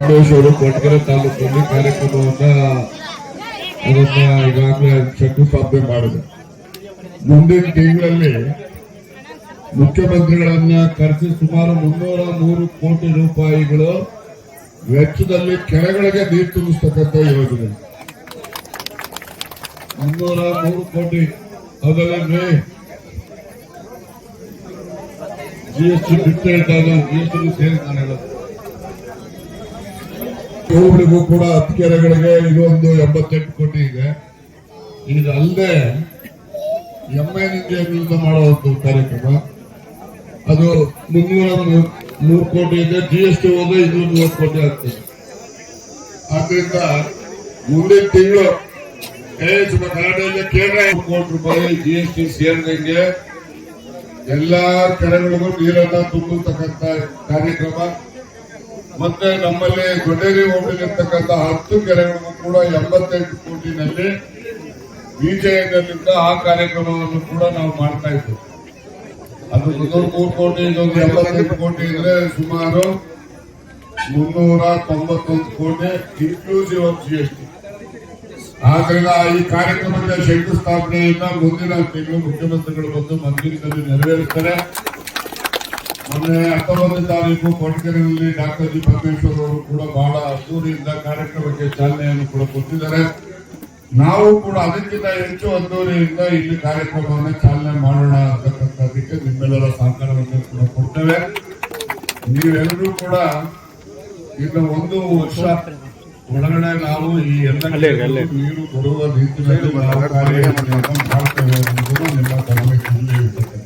ಅವರು ಕೊಟ್ಟಗೆರೆ ತಾಲೂಕಲ್ಲಿ ಕಾರ್ಯಕ್ರಮವನ್ನ ಅದನ್ನ ಈಗಾಗಲೇ ಶಂಕುಸ್ಥಾಪನೆ ಮಾಡಿದೆ. ಮುಂದಿನ ತಿಂಗಳಲ್ಲಿ ಮುಖ್ಯಮಂತ್ರಿಗಳನ್ನ ಖರ್ಚು ಸುಮಾರು ಮುನ್ನೂರ ಮೂರು ಕೋಟಿ ರೂಪಾಯಿಗಳು ವೆಚ್ಚದಲ್ಲಿ ಕೆರೆಗಳಿಗೆ ನೀರು ತುಂಬಿಸ್ತಕ್ಕಂಥ ಯೋಜನೆ. ಮುನ್ನೂರ ಮೂರು ಕೋಟಿ. ಅದರಲ್ಲಿ ಜಿ ಎಸ್ ಟಿ ಬಿಟ್ಟು ಹೇಳ್ತಾ ಇದ್ದಾರೆ ಜಿ ಎಸ್ ಟಿ ಸೇರಿ ನಾನು ಕೂಡ ಹತ್ತು ಕೆರೆಗಳಿಗೆ ಇದೊಂದು ಎಂಬತ್ತೆಂಟು ಕೋಟಿ ಇದೆ. ಇದಲ್ಲದೆ ಅಲ್ಲದೆ ನಿಂದ ಮಾಡೋ ಒಂದು ಕಾರ್ಯಕ್ರಮ. ಅದು ಮುನ್ನೂರ ನೂರು ಕೋಟಿ ಇದೆ. ಜಿ ಎಸ್ ಟಿ ಹೋದ್ರೆ ಇನ್ನೂರ ಮೂವತ್ತು ಕೋಟಿ ಆಗ್ತದೆ. ಆದ್ರಿಂದ ಮುಂದಿನ ತಿಂಗಳು ಕೇಂದ್ರ ಕೋಟಿ ರೂಪಾಯಿ ಜಿ ಎಸ್ ಟಿ ಸೇರಿದಂಗೆ ಎಲ್ಲಾ ಕೆರೆಗಳಿಗೂ ನೀರನ್ನ ತುಂಬತಕ್ಕಂತ ಕಾರ್ಯಕ್ರಮ. ಮತ್ತೆ ನಮ್ಮಲ್ಲಿ ದೊಡ್ಡೇರಿ ಹೋಬಳಿಲಿರ್ತಕ್ಕಂಥ ಹತ್ತು ಕೆರೆಗಳನ್ನು ಕೂಡ ಎಂಬತ್ತೆಂಟು ಕೋಟಿನಲ್ಲಿ ಬಿಜೆಪಿಯಲ್ಲಿದ್ದ ಆ ಕಾರ್ಯಕ್ರಮವನ್ನು ಕೂಡ ನಾವು ಮಾಡ್ತಾ ಇದ್ದೇವೆ. ಅದು ಮುನ್ನೂರ ಮೂರು ಕೋಟಿ ಇದೊಂದು ಎಂಬತ್ತೆಂಟು ಕೋಟಿ ಇದ್ರೆ ಸುಮಾರು ಮುನ್ನೂರ ತೊಂಬತ್ತೊಂದು ಕೋಟಿ inclusive of G S T ಆದ್ರಿಂದ ಈ ಕಾರ್ಯಕ್ರಮದ ಶಂಕುಸ್ಥಾಪನೆಯನ್ನ ಮುಂದಿನ ತಿಂಗಳು ಮುಖ್ಯಮಂತ್ರಿಗಳು ಬಂದು ಮಂದಿರದಲ್ಲಿ ನೆರವೇರಿಸ್ತಾರೆ. ಮೊನ್ನೆ ಹತ್ತೊಂಬತ್ತನೇ ತಾರೀಕು ಕೊಟ್ಟಗೆರೆಯಲ್ಲಿ ಡಾಕ್ಟರ್ ಜಿ ಪರಮೇಶ್ವರ್ ಅವರು ಕೂಡ ಬಹಳ ಅದ್ದೂರಿಯಿಂದ ಕಾರ್ಯಕ್ರಮಕ್ಕೆ ಚಾಲನೆಯನ್ನು ಕೂಡ ಕೊಟ್ಟಿದ್ದಾರೆ. ನಾವು ಕೂಡ ಅದಕ್ಕಿಂತ ಹೆಚ್ಚು ಅದ್ದೂರಿಯಿಂದ ಇಲ್ಲಿ ಕಾರ್ಯಕ್ರಮವನ್ನು ಚಾಲನೆ ಮಾಡೋಣ ಅಂತಕ್ಕಂಥದ್ದಕ್ಕೆ ನಿಮ್ಮೆಲ್ಲರ ಸಹಕಾರವನ್ನು ಕೂಡ ಕೊಡ್ತೇವೆ. ನೀವೆಲ್ಲರೂ ಕೂಡ ಇನ್ನು ಒಂದು ವರ್ಷ ಒಳಗಡೆ ನಾವು ಈ ಎಲ್ಲ ನೀರು ಕೊಡುವ ರೀತಿಯಲ್ಲಿ ಮಾಡ್ತೇವೆ ಅನ್ನೋದು ನಿಮ್ಮ ಗಮನಕ್ಕೆ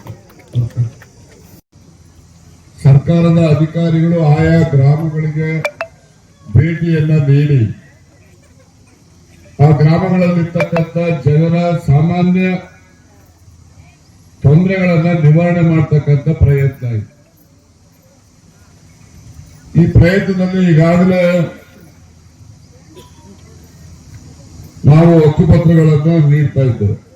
ಸರ್ಕಾರದ ಅಧಿಕಾರಿಗಳು ಆಯಾ ಗ್ರಾಮಗಳಿಗೆ ಭೇಟಿಯನ್ನ ನೀಡಿ. ಆ ಗ್ರಾಮಗಳಲ್ಲಿರ್ತಕ್ಕಂಥ ಜನರ ಸಾಮಾನ್ಯ ತೊಂದರೆಗಳನ್ನ ನಿವಾರಣೆ ಮಾಡ್ತಕ್ಕಂಥ ಪ್ರಯತ್ನ ಇದೆ. ಈ ಪ್ರಯತ್ನದಲ್ಲಿ ಈಗಾಗಲೇ ನಾವು ಹಕ್ಕುಪತ್ರಗಳನ್ನು ನೀಡ್ತಾ ಇದ್ದೇವೆ.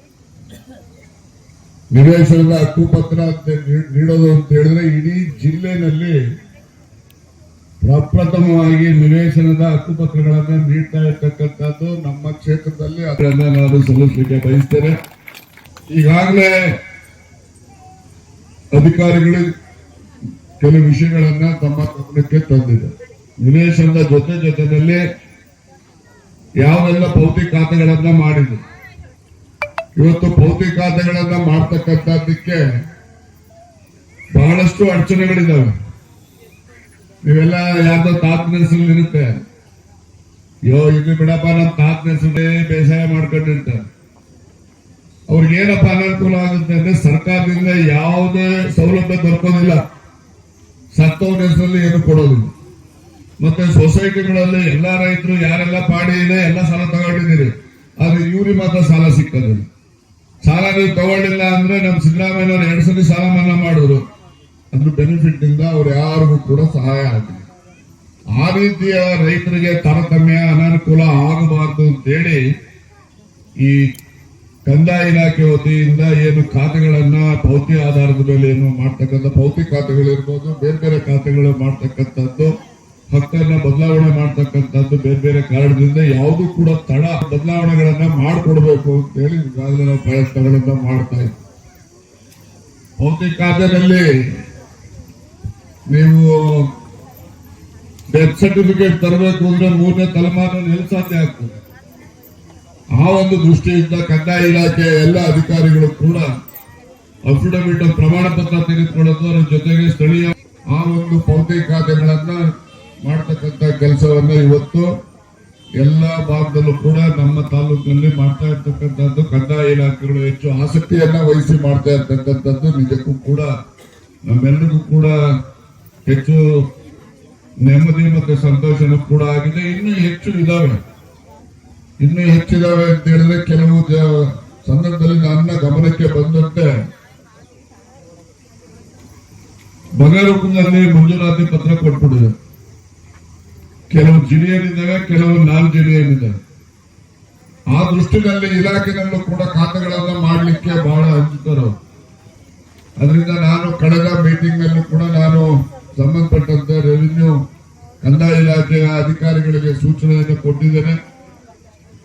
ನಿವೇಶನದ ಹಕ್ಕುಪತ್ರ ನೀಡೋದು ಅಂತ ಹೇಳಿದ್ರೆ ಇಡೀ ಜಿಲ್ಲೆನಲ್ಲಿ ಪ್ರಪ್ರಥಮವಾಗಿ ನಿವೇಶನದ ಹಕ್ಕುಪತ್ರಗಳನ್ನು ನೀಡ್ತಾ ಇರ್ತಕ್ಕಂಥದ್ದು ನಮ್ಮ ಕ್ಷೇತ್ರದಲ್ಲಿ. ಅದನ್ನ ನಾನು ಸಲ್ಲಿಸಲಿಕ್ಕೆ ಬಯಸ್ತೇನೆ. ಈಗಾಗಲೇ ಅಧಿಕಾರಿಗಳು ಕೆಲವು ವಿಷಯಗಳನ್ನ ತಮ್ಮ ಗಮನಕ್ಕೆ ತಂದಿದೆ ನಿವೇಶನದ ಜೊತೆ ಜೊತೆಯಲ್ಲಿ ಯಾವೆಲ್ಲ ಭೌತಿಕ ಖಾತೆಗಳನ್ನ ಮಾಡಿದ್ರು? ಇವತ್ತು ಭೌತಿಕ ಖಾತೆಗಳನ್ನ ಮಾಡ್ತಕ್ಕಂಥದ್ದಕ್ಕೆ ಬಹಳಷ್ಟು ಅಡಚಣೆಗಳಿದಾವೆ. ನೀವೆಲ್ಲ ಯಾರ್ದೋ ತಾತನ ಹೆಸರು ಇರುತ್ತೆ. ಯೋ ಇದು ಬಿಡಪ್ಪ ನಮ್ಮ ತಾತನ ಹೆಸರೇ ಬೇಸಾಯ ಮಾಡ್ಕೊಂಡಿರ್ತಾರೆ. ಅವ್ರಿಗೆ ಏನಪ್ಪ ಅನಾನುಕೂಲ ಆಗುತ್ತೆ ಅಂದ್ರೆ ಸರ್ಕಾರದಿಂದ ಯಾವುದೇ ಸೌಲಭ್ಯ ದೊರಕೋದಿಲ್ಲ. ಸತ್ತವನ ಹೆಸರಲ್ಲಿ ಏನು ಕೊಡೋದಿಲ್ಲ. ಮತ್ತೆ ಸೊಸೈಟಿಗಳಲ್ಲಿ ಎಲ್ಲಾ ರೈತರು ಯಾರೆಲ್ಲ ಪಾಡಿ ಇದೆ ಎಲ್ಲ ಸಾಲ ತಗೊಂಡಿದ್ದೀರಿ. ಆದ್ರೆ ಇವ್ರಿಗೆ ಮಾತ್ರ ಸಾಲ ಸಿಕ್ಕದಿಲ್ಲ ಸಾಲ ನೀವು ತಗೊಳ್ಳಿಲ್ಲ ಅಂದ್ರೆ ನಮ್ಮ ಸಿದ್ದರಾಮಯ್ಯನವರು ಎರಡು ಸಲ ಸಾಲ ಮನ್ನಾ ಮಾಡಿದ್ರು. ಅದ್ರ ಬೆನಿಫಿಟ್ ಇಂದ ಅವ್ರು ಯಾರಿಗೂ ಕೂಡ ಸಹಾಯ ಆಗಿದೆ ಆ ರೀತಿಯ ರೈತರಿಗೆ ತಾರತಮ್ಯ, ಅನಾನುಕೂಲ ಆಗಬಾರದು ಅಂತೇಳಿ ಈ ಕಂದಾಯ ಇಲಾಖೆ ವತಿಯಿಂದ ಏನು ಖಾತೆಗಳನ್ನ ಪೌತಿ ಆಧಾರದ ಮೇಲೆ ಏನು ಮಾಡ್ತಕ್ಕಂಥ, ಪೌತಿ ಖಾತೆಗಳಿರ್ಬೋದು, ಬೇರೆ ಬೇರೆ ಖಾತೆಗಳು ಮಾಡ್ತಕ್ಕಂಥದ್ದು ಹಕ್ಕನ್ನ ಬದಲಾವಣೆ ಮಾಡ್ತಕ್ಕಂಥದ್ದು ಬೇರೆ ಬೇರೆ ಕಾರಣದಿಂದ ಯಾವುದು ಕೂಡ ತಡ ಬದಲಾವಣೆಗಳನ್ನ ಮಾಡಿಕೊಡ್ಬೇಕು ಅಂತ ಹೇಳಿ ಈಗಾಗಲೇ ನಾವು ಪ್ರಯತ್ನಗಳನ್ನ ಮಾಡ್ತಾ ಇದ್ದೀವಿ ನೀವು ಡೆತ್ ಸರ್ಟಿಫಿಕೇಟ್ ತರಬೇಕು ಅಂದ್ರೆ ಮೂರನೇ ತಲೆಮಾರ ನಿಲ್ಸಾಧ್ಯ ಆಗ್ತದೆ? ಆ ಒಂದು ದೃಷ್ಟಿಯಿಂದ ಕಂದಾಯ ಇಲಾಖೆಯ ಎಲ್ಲ ಅಧಿಕಾರಿಗಳು ಕೂಡ ಅಫಿಡವಿಟ್ ಪ್ರಮಾಣ ಪತ್ರ ತೆಗೆದುಕೊಳ್ಳೋದು, ಅದರ ಜೊತೆಗೆ ಸ್ಥಳೀಯ ಆ ಒಂದು ಪೌತಿ ಖಾತೆಗಳನ್ನ ಮಾಡ್ತಕ್ಕಂಥ ಕೆಲಸವನ್ನ ಇವತ್ತು ಎಲ್ಲ ಭಾಗದಲ್ಲೂ ಕೂಡ ನಮ್ಮ ತಾಲೂಕಿನಲ್ಲಿ ಮಾಡ್ತಾ ಇರ್ತಕ್ಕಂಥದ್ದು ಕಂದಾಯ ಇಲಾಖೆಗಳು ಹೆಚ್ಚು ಆಸಕ್ತಿಯನ್ನ ವಹಿಸಿ ಮಾಡ್ತಾ ಇರ್ತಕ್ಕಂಥದ್ದು ನಿಜಕ್ಕೂ ಕೂಡ ನಮ್ಮೆಲ್ಲರಿಗೂ ಕೂಡ ಹೆಚ್ಚು ನೆಮ್ಮದಿ ಮತ್ತು ಸಂತೋಷನೂ ಕೂಡ ಆಗಿದೆ. ಇನ್ನೂ ಹೆಚ್ಚು ಇದಾವೆ. ಇನ್ನೂ ಹೆಚ್ಚಿದಾವೆ ಅಂತ ಹೇಳಿದ್ರೆ ಕೆಲವು ಸಂದರ್ಭದಲ್ಲಿ ನನ್ನ ಗಮನಕ್ಕೆ ಬಂದಂತೆ ಬಗರೂಪದಲ್ಲಿ ಮಂಜೂರಾತಿ ಪತ್ರ ಕೊಟ್ಬಿಟ್ಟಿದೆ. ಕೆಲವು ಜಿಲ್ಲೆಯಲ್ಲಿದ್ದಾವೆ ಕೆಲವು ನಾನ್ ಜಿಲ್ಲೆಯಲ್ಲಿದ್ದಾವೆ ಆ ದೃಷ್ಟಿನಲ್ಲಿ ಇಲಾಖೆನಲ್ಲೂ ಕೂಡ ಖಾತೆಗಳನ್ನು ಮಾಡಲಿಕ್ಕೆ ಬಹಳ ಹಂಚುತ್ತಾರೆ ಅದರಿಂದ ನಾನು ಕಳೆದ ಮೀಟಿಂಗ್ ನಲ್ಲೂ ಕೂಡ ನಾನು ಸಂಬಂಧಪಟ್ಟಂತೆ ರೆವಿನ್ಯೂ ಕಂದಾಯ ಇಲಾಖೆಯ ಅಧಿಕಾರಿಗಳಿಗೆ ಸೂಚನೆಯನ್ನು ಕೊಟ್ಟಿದ್ದೇನೆ.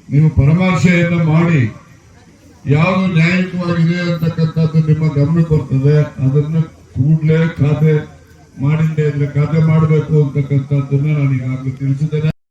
ನೀವು ಪರಾಮರ್ಶೆಯನ್ನು ಮಾಡಿ, ಯಾವುದು ನ್ಯಾಯಯುತವಾಗಿದೆ ಅಂತಕ್ಕಂಥದ್ದು ನಿಮ್ಮ ಗಮನಕ್ಕೆ ಬರ್ತದೆ. ಅದನ್ನು ಕೂಡಲೇ ಖಾತೆ ಮಾಡಿದ್ದೆ ಅಂದ್ರೆ ಕತೆ ಮಾಡಬೇಕು ಅಂತಕ್ಕಂಥದ್ದನ್ನ ನಾನು ಈಗಾಗಲೇ ತಿಳಿಸಿದ್ದೇನೆ.